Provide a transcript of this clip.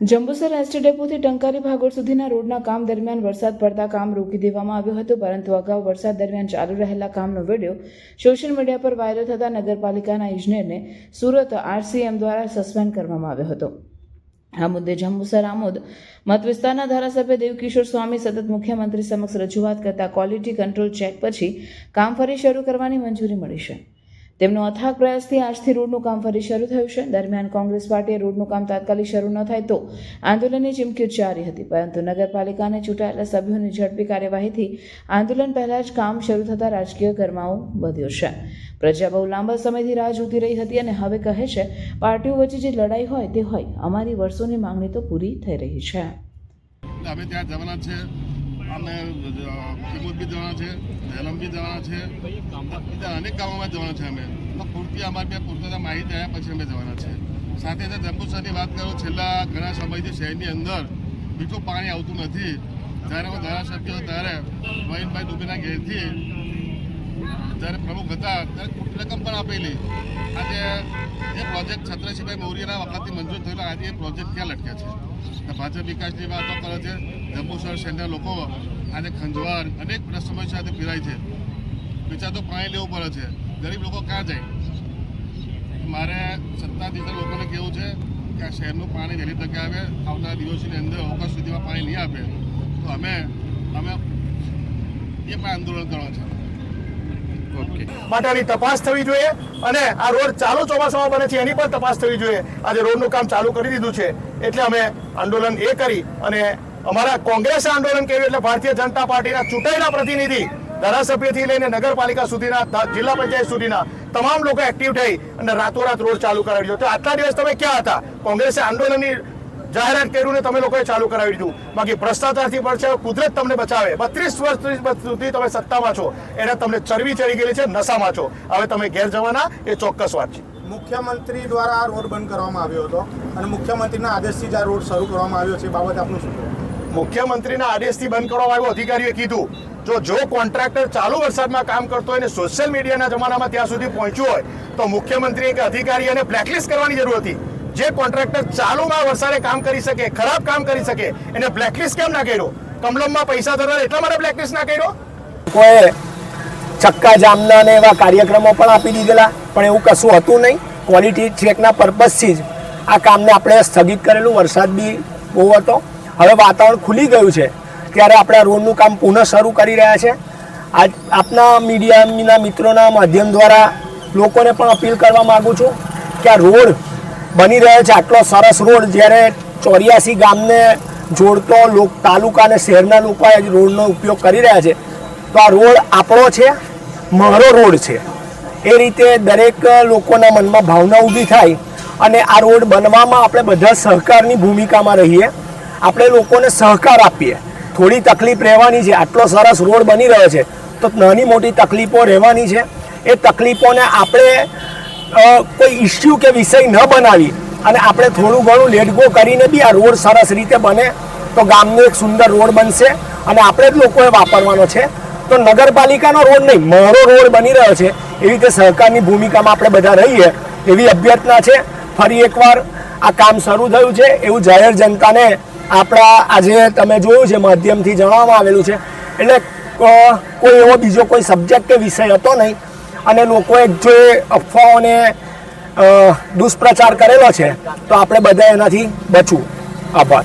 Jambusar ST ડેપોથી Tankari ભાગોળ સુધીના રોડના કામ દરમિયાન વરસાદ પડતા કામ રોકી દેવામાં આવ્યું હતું, પરંતુ અગાઉ વરસાદ દરમિયાન ચાલુ રહેલા કામનો વીડિયો સોશિયલ મીડિયા પર વાયરલ થતા નગરપાલિકાના ઇજનેરને સુરત આરસીએમ દ્વારા સસ્પેન્ડ કરવામાં આવ્યો હતો. આ મુદ્દે જંબુસર આમોદ મત વિસ્તારના ધારાસભ્ય દેવકિશોર સ્વામી સતત મુખ્યમંત્રી સમક્ષ રજૂઆત કરતા ક્વોલિટી કંટ્રોલ ચેક પછી કામ ફરી શરૂ કરવાની મંજૂરી મળી છે. તેમનો અથાગ પ્રયાસથી આજથી રોડનું કામ ફરી શરૂ થયું છે. દરમિયાન કોંગ્રેસ પાર્ટીએ રોડનું કામ તાત્કાલિક શરૂ ન થાય તો આંદોલનની ચીમકી ઉચ્ચારી હતી, પરંતુ નગરપાલિકાને ચૂંટાયેલા સભ્યોની ઝડપી કાર્યવાહીથી આંદોલન પહેલાં જ કામ શરૂ થતાં રાજકીય ગરમાવો વધ્યો છે. પ્રજા બહુ લાંબા સમયથી રાહ જોતી રહી હતી અને હવે કહે છે, પાર્ટીઓ વચ્ચે જે લડાઈ હોય તે હોય. અમારી વર્ષોની માંગણી તો પૂરી થઈ રહી છે. અમે ત્યાં જવાના છે. અમે કિમોદ બી જવાના છે દહેલમ બી જવાના છે. બીજા અનેક ગામોમાં જવાના છે અમે. તો પૂરતી અમારી પાસે પૂરતા માહિતી આવ્યા પછી અમે જવાના છે. સાથે સાથે જંબુસરની વાત કરું, છેલ્લા ઘણા સમયથી શહેરની અંદર મીઠું પાણી આવતું નથી. જ્યારે અમે ધારાસભ્ય, ત્યારે મહીનભાઈ દુબેના ઘેરથી જ્યારે પ્રમુખ હતા ત્યારે ખોટી રકમ પણ આપેલી આજે એ પ્રોજેક્ટ છત્રસિંહભાઈ મૌર્યના વખતથી મંજૂર થયેલો આજે એ પ્રોજેક્ટ ક્યાં લટકે છે ભાજપ વિકાસની વાતો કરે છે જંબુસર શહેરના લોકો આજે ખંજવાળ અનેક સમસ્યા સાથે પીરાય છે બીજા તો પાણી લેવું પડે છે ગરીબ લોકો ક્યાં જાય મારે સત્તાધીશ લોકોને કેવું છે કે આ શહેરનું પાણી વહેલી તકે આવે આવનારા દિવસોની અંદર ઓગસ્ટ સુધીમાં પાણી નહીં આપે તો અમે અમે એ પણ આંદોલન કરવા છે માટેની તપાસ થવી જોઈએ અને આ રોડ ચાલુ ચોમાસામાં બને છે, એની પણ તપાસ થવી જોઈએ. આજે રોડનું કામ ચાલુ કરી દીધું છે, એટલે અમે આંદોલન એ કરી અને અમારા કોંગ્રેસે આંદોલન કર્યું એટલે ભારતીય જનતા પાર્ટીના ચૂંટાયેલા પ્રતિનિધિ ધારાસભ્યથી લઈને નગરપાલિકા સુધીના જિલ્લા પંચાયત સુધીના તમામ લોકો એક્ટિવ થઈ અને રાતોરાત રોડ ચાલુ કરાવી દીધો. તો આટલા દિવસ તમે ક્યાં હતા? કોંગ્રેસે આંદોલનની જાહેરાત કર્યું ને તમે લોકોએ ચાલુ કરાવી દીધું. બાકી ભ્રષ્ટાચારથી પડશે કુદરત તમને બચાવે. બત્રીસ વર્ષ સુધી તમે સત્તામાં છો. એને તમને ચરબી ચડી ગયેલી છે નશામાં છો. હવે તમે ઘેર જવાના એ ચોક્કસ વાત છે. મુખ્યમંત્રી દ્વારા આ રોડ બંધ કરવામાં આવ્યો હતો અને મુખ્યમંત્રીના આદેશથી જ આ રોડ શરૂ કરવામાં આવ્યો છે બાબતે આપનું શું મુખ્યમંત્રીના આદેશથી બંધ કરવામાં આવ્યો અધિકારીએ કીધું. જો જો કોન્ટ્રાક્ટર ચાલુ વરસાદમાં કામ કરતો હોય અને સોશિયલ મીડિયાના જમાનામાં ત્યાં સુધી પહોંચ્યું હોય તો મુખ્યમંત્રીએ કે અધિકારીઓને બ્લેકલિસ્ટ કરવાની જરૂર હતી. જે કોન્ટ્રાક્ટર ચાલુમાં વરસાદે કામ કરી શકે, ખરાબ કામ કરી શકે, એને બ્લેકલિસ્ટ કેમ ના કર્યો? કમલમમાં પૈસા ધરવા એટલા માટે બ્લેકલિસ્ટ ના કર્યો? કોઈ ચક્કા જામના ને એવા કાર્યક્રમો પણ આપી દીધેલા, પણ એવું કશું હતું નહીં. ક્વોલિટી ચેકના પર્પઝથી જ આ કામને આપણે સ્થગિત કરેલું. વરસાદ બી બહુ હતો. હવે વાતાવરણ ખુલી ગયું છે. ત્યારે આપણે આ રોડનું કામ પુનઃ શરૂ કરી રહ્યા છે. આજ આપના મીડિયાના મિત્રોના માધ્યમ દ્વારા લોકોને પણ અપીલ કરવા માગું છું કે આ રોડ બની રહ્યો છે. આટલો સરસ રોડ જ્યારે ચોર્યાસી ગામને જોડતો લોક, તાલુકા અને શહેરના લોકો આ રોડનો ઉપયોગ કરી રહ્યા છે. તો આ રોડ આપણો છે, મારો રોડ છે. એ રીતે દરેક લોકોના મનમાં ભાવના ઊભી થાય અને આ રોડ બનવામાં આપણે બધા સહકારની ભૂમિકામાં રહીએ. આપણે લોકોને સહકાર આપીએ. થોડી તકલીફ રહેવાની છે. આટલો સરસ રોડ બની રહ્યો છે. તો નાની મોટી તકલીફો રહેવાની છે. એ તકલીફોને આપણે કોઈ ઇસ્યુ કે વિષય ન બનાવી અને આપણે થોડું ઘણું લેટગો કરીને બી આ રોડ સરસ રીતે બને, તો ગામનો એક સુંદર રોડ બનશે અને આપણે જ લોકોએ વાપરવાનો છે. તો નગરપાલિકાનો રોડ નહીં, મારો રોડ બની રહ્યો છે. એવી રીતે સહકારની ભૂમિકામાં આપણે બધા રહીએ એવી અભ્યર્થના છે. ફરી એકવાર આ કામ શરૂ થયું છે એવું જાહેર જનતાને આપણા આજે તમે જોયું છે, માધ્યમથી જણાવવામાં આવેલું છે. એટલે કોઈ એવો બીજો કોઈ સબ્જેક્ટ કે વિષય હતો નહીં. અને લોકોએ જે અફવાઓને દુષ્પ્રચાર કરેલો છે તો આપણે બધા એનાથી બચવું. આભાર.